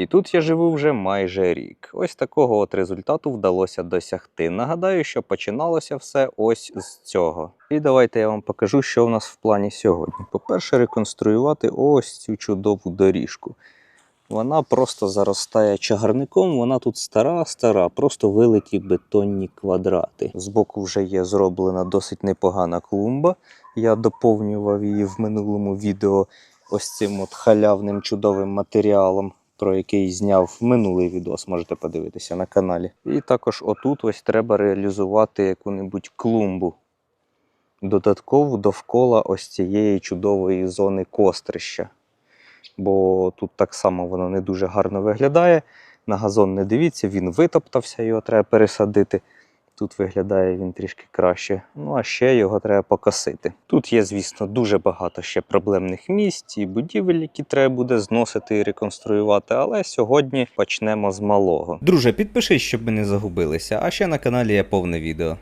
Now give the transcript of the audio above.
І тут я живу вже майже рік. Ось такого от результату вдалося досягти. Нагадаю, що починалося все ось з цього. І давайте я вам покажу, що в нас в плані сьогодні. По-перше, реконструювати ось цю чудову доріжку. Вона просто заростає чагарником, вона тут стара, стара, просто вилиті бетонні квадрати. Збоку вже є зроблена досить непогана клумба. Я доповнював її в минулому відео ось цим от халявним чудовим матеріалом, про який зняв минулий відос, можете подивитися на каналі. І також отут ось треба реалізувати яку-небудь клумбу. Додатково довкола ось цієї чудової зони кострища. Бо тут так само воно не дуже гарно виглядає. На газон не дивіться, він витоптався, його треба пересадити. Тут виглядає він трішки краще. Ну а ще його треба покосити. Тут є, звісно, дуже багато ще проблемних місць і будівель, які треба буде зносити і реконструювати. Але сьогодні почнемо з малого. Друже, підпишись, щоб ми не загубилися, а ще на каналі є повне відео.